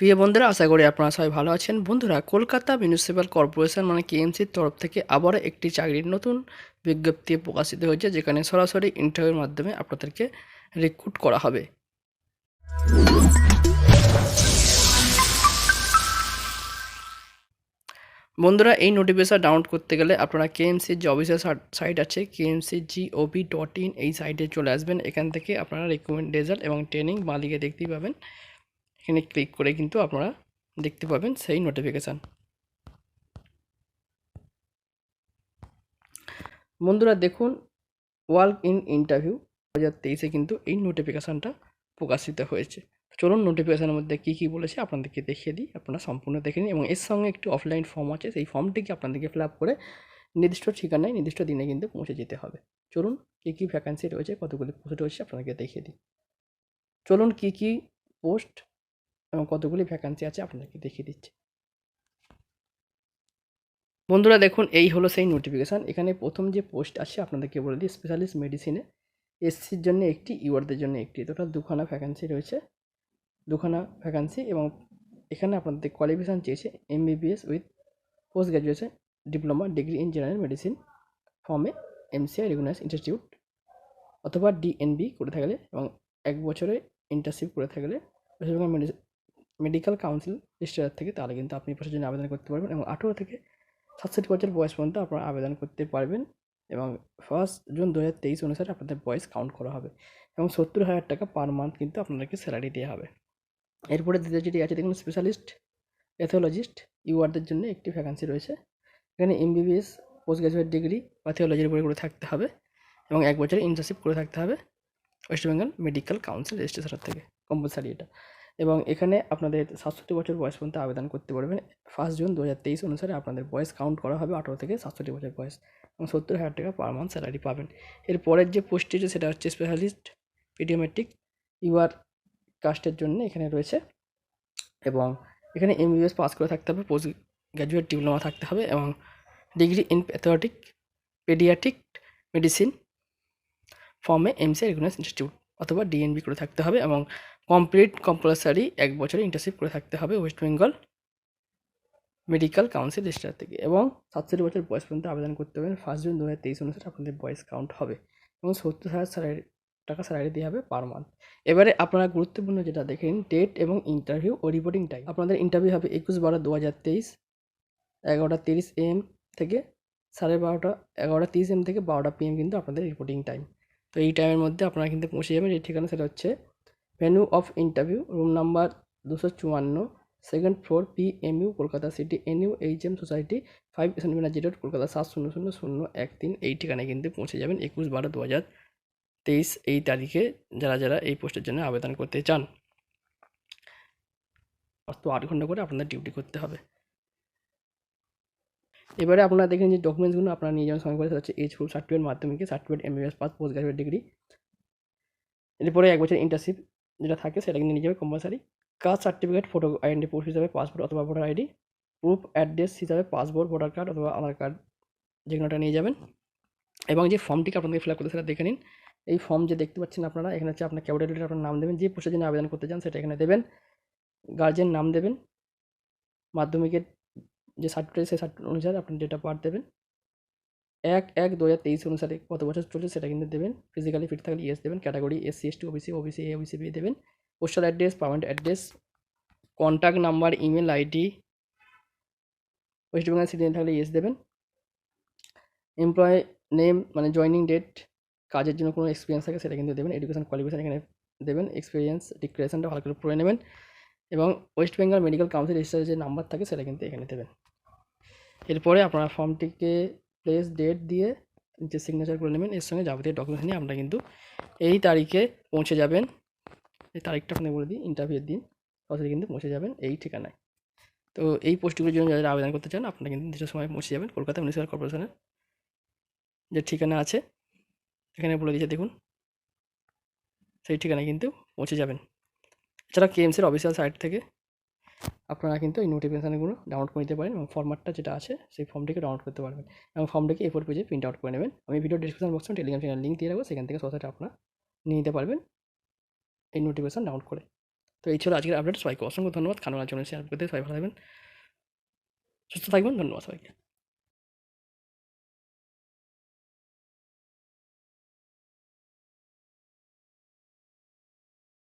প্রিয় বন্ধুরা, আশা করি আপনারা সবাই ভালো আছেন। বন্ধুরা, কলকাতা মিউনিসিপ্যাল কর্পোরেশন মানে কেএমসির তরফ থেকে আবারও একটি চাকরির নতুন বিজ্ঞপ্তি প্রকাশিত হয়েছে, যেখানে সরাসরি ইন্টারভিউর মাধ্যমে আপনাদেরকে রিক্রুট করা হবে। বন্ধুরা, এই নোটিফিকেশন ডাউনলোড করতে গেলে আপনারা কেএমসির যে অফিসিয়াল সাইট আছে কেএমসি জিওভি ডট ইন এই সাইটে চলে আসবেন। এখান থেকে আপনারা রিক্রুটমেন্ট রেজাল্ট এবং ট্রেনিং মালিকে দেখতেই পাবেন। এখানে ক্লিক করে কিন্তু আপনারা দেখতে পাবেন সেই নোটিফিকেশান বন্ধুরা দেখুন ওয়ার্ক ইন ইন্টারভিউ দু হাজার তেইশে কিন্তু এই নোটিফিকেশানটা প্রকাশিত হয়েছে। চলুন নোটিফিকেশানের মধ্যে কী কী বলেছে আপনাদেরকে দেখিয়ে দিই, আপনারা সম্পূর্ণ দেখে নিন। এবং এর সঙ্গে একটি অফলাইন ফর্ম আছে, সেই ফর্মটিকে আপনাদেরকে ফিল আপ করে নির্দিষ্ট ঠিকানায়, নির্দিষ্ট দিনে কিন্তু পৌঁছে যেতে হবে। চলুন কী কী ভ্যাকান্সি রয়েছে, কতগুলি পোস্ট রয়েছে আপনাদেরকে দেখিয়ে দিই। চলুন কী কী পোস্ট এবং কতগুলি ভ্যাকান্সি আছে আপনাদেরকে দেখিয়ে দিচ্ছি। বন্ধুরা দেখুন, এই হলো সেই নোটিফিকেশান এখানে প্রথম যে পোস্ট আছে আপনাদেরকে বলে দিই স্পেশালিস্ট মেডিসিনে এসসির জন্য একটি ইউআরদের জন্য একটি। টোটাল দুখানা ভ্যাকান্সি রয়েছে। দুখানা ভ্যাকান্সি এবং এখানে আপনাদের কোয়ালিফিকেশান চেয়েছে MBBS with post graduation diploma degree in general medicine ফর্মে এমসিআই রেগুলার ইনস্টিটিউট অথবা ডিএনবি করে থাকলে এবং এক বছরে ইন্টার্নশিপ করে থাকলে পশ্চিমবঙ্গ মেডিকেল কাউন্সিল রেজিস্ট্রার থেকে তাহলে কিন্তু আপনি পোস্টের জন্য আবেদন করতে পারবেন এবং আঠেরো থেকে সাতষট্টি বছর বয়স পর্যন্ত আপনারা আবেদন করতে পারবেন এবং ফার্স্ট জুন দু হাজার তেইশ অনুসারে আপনাদের বয়স কাউন্ট করা হবে এবং সত্তর হাজার টাকা পার মান্থ কিন্তু আপনাদেরকে স্যালারি দেওয়া হবে। এরপরে দ্বিতীয় যেটি আছে, দেখুন স্পেশালিস্ট প্যাথোলজিস্ট ইউআরদের জন্য একটি ভ্যাকান্সি রয়েছে। এখানে এমবিবিএস পোস্ট গ্রাজুয়েট ডিগ্রি প্যাথোলজির উপরে করে থাকতে হবে এবং এক বছরের ইন্টার্নশিপ করে থাকতে হবে। West Bengal medical council registration থেকে কম্পালসারি এটা। এবং এখানে আপনাদের সাতষট্টি বছর বয়স পর্যন্ত আবেদন করতে পারবেন। ফার্স্ট জুন দু হাজার তেইশ অনুসারে আপনাদের বয়স কাউন্ট করা হবে আঠারো থেকে সাতষট্টি বছর বয়স এবং সত্তর হাজার টাকা পার মান্থ স্যালারি পাবেন। এর পরের যে পোস্টটি আছে সেটা হচ্ছে স্পেশালিস্ট পিডিওমেট্রিক ইউআর কাস্টের জন্য এখানে রয়েছে এবং এখানে এমবিবিএস পাস করে থাকতে হবে পোস্ট গ্র্যাজুয়েট ডিপ্লোমা থাকতে হবে এবং ডিগ্রি ইন প্যাথোটিক পেডিয়াট্রিক মেডিসিন ফর্মে এমসি রেগুলার ইনস্টিটিউট অথবা ডিএনবি করে থাকতে হবে এবং কমপ্লিট কম্পালসারি এক বছরের ইন্টার্নশিপ করে থাকতে হবে West Bengal medical council register থেকে এবং সাতষট্টি বছর বয়স পর্যন্ত আবেদন করতে হবে। ফার্স্ট জুন দু হাজার তেইশ অনুসারে আপনাদের বয়স কাউন্ট হবে এবং সত্তর হাজার স্যালারি টাকা স্যালারি দেওয়া হবে পার মান্থ এবারে আপনারা গুরুত্বপূর্ণ যেটা দেখে নিন ডেট এবং ইন্টারভিউ ও রিপোর্টিং টাইম আপনাদের ইন্টারভিউ হবে একুশ বারো দু হাজার তেইশ, এগারোটা তিরিশ এম থেকে সাড়ে বারোটা, এগারোটা তিরিশ এম থেকে বারোটা পিএম কিন্তু আপনাদের রিপোর্টিং টাইম তো এই টাইমের মধ্যে আপনারা কিন্তু পৌঁছে যাবেন। এই ঠিকানা সেটা হচ্ছে venue of interview room number দুশো চুয়ান্ন second floor P M U Kolkata city N U H M society five centimetre zero Kolkata সাত শূন্য শূন্য শূন্য এক তিন। এই ঠিকানায় কিন্তু পৌঁছে যাবেন একুশ বারো দু হাজার তেইশ এই তারিখে যারা যারা এই পোস্টের জন্য আবেদন করতে চান। তো আট ঘণ্টা করে আপনাদের ডিউটি করতে হবে। এবারে আপনারা দেখেন যে ডকুমেন্টসগুলো আপনারা নিয়ে যাবেন। সঙ্গে করে সেটা হচ্ছে এইচ প্রুফ সার্টিফিকেট মাধ্যমিকে certificate MBS pass post graduate degree এরপরে এক বছর ইন্টার্নশিপ যেটা থাকে, সেটা কিন্তু নিয়ে যাবে compulsory caste certificate photo identity proof হিসাবে পাসপোর্ট অথবা ভোটার আইডি প্রুফ অ্যাড্রেস হিসাবে পাসপোর্ট ভোটার কার্ড অথবা আধার কার্ড যেগুলোটা নিয়ে যাবেন। এবং যে ফর্মটিকে আপনাদেরকে ফিল আপ করতে সেটা দেখে নিন। এই ফর্ম যে দেখতে পাচ্ছেন আপনারা, এখানে হচ্ছে আপনার ক্যাপিটাল আপনার নাম দেবেন। যে পোস্টের জন্য আবেদন করতে চান সেটা এখানে দেবেন। গার্জেন নাম দেবেন। মাধ্যমিকের যে সার্টিফিকেট সেই সার্টিফিকেট অনুসারে আপনি ডেট বার্থ দেবেন। এক এক, দু হাজার তেইশ অনুসারে কত বছর চলছে সেটা কিন্তু দেবেন। ফিজিক্যালি ফিট থাকলে ইয়েস দেবেন। Category S C S T OBC OBC A OBC B দেবেন। Postal address permanent address contact number email ID West Bengal citizen থাকলে ইয়েস দেবেন। এমপ্লয় নেম মানে জয়নিং ডেট কাজের জন্য কোনো এক্সপিরিয়েন্স থাকে সেটা কিন্তু দেবেন। এডুকেশন কোয়ালিফিকেশান এখানে দেবেন। এক্সপিরিয়েন্স ডিক্লারেশনটা ভালো করে পড়ে নেবেন। এবং ওয়েস্ট বেঙ্গল মেডিকেল কাউন্সিল রেজিস্টারের যে নাম্বার থাকে সেটা কিন্তু এখানে দেবেন। এরপরে আপনারা ফর্মটিকে প্লেস ডেট দিয়ে যে সিগনেচার করে নেবেন, এর সঙ্গে যাবতীয় ডকুমেন্টস নিয়ে আপনারা কিন্তু এই তারিখে পৌঁছে যাবেন। এই তারিখটা আপনাকে বলে দিই ইন্টারভিউর দিন। সরাসরি কিন্তু পৌঁছে যাবেন এই ঠিকানায়। তো এই পোস্টগুলোর জন্য যারা আবেদন করতে চান, আপনারা কিন্তু নির্দিষ্ট সময় পৌঁছে যাবেন কলকাতা মিউনিসিপ্যাল কর্পোরেশনের যে ঠিকানা আছে। এখানে বলে দিয়েছে, দেখুন। সেই ঠিকানায় কিন্তু পৌঁছে যাবেন। এছাড়া কেএমসির অফিসিয়াল সাইট থেকে আপনারা কিন্তু এই নোটিফিকেশানগুলো ডাউনলোড করে নিতে পারেন এবং ফর্ম্যাটটা যেটা আছে সেই ফর্মটিকে ডাউনলোড করতে পারবেন এবং ফর্মটিকে এ ফোর পেজে প্রিন্ট আউট করে নেবেন। আমি ভিডিও ডিসক্রিপশন বক্সে টেলিগ্রাম চ্যানেল লিঙ্ক দিয়ে রাখব, সেখান থেকে সরাসরি আপনারা নিয়ে নিতে পারবেন এই নোটিফিকেশান ডাউনলোড করে। তো এই ছিল আজকের আপডেট সবাইকে অসংখ্য ধন্যবাদ। খানোয়ার জন্য শেয়ার করতে। সবাই ভালো থাকবেন। সুস্থ থাকবেন। ধন্যবাদ সবাইকে।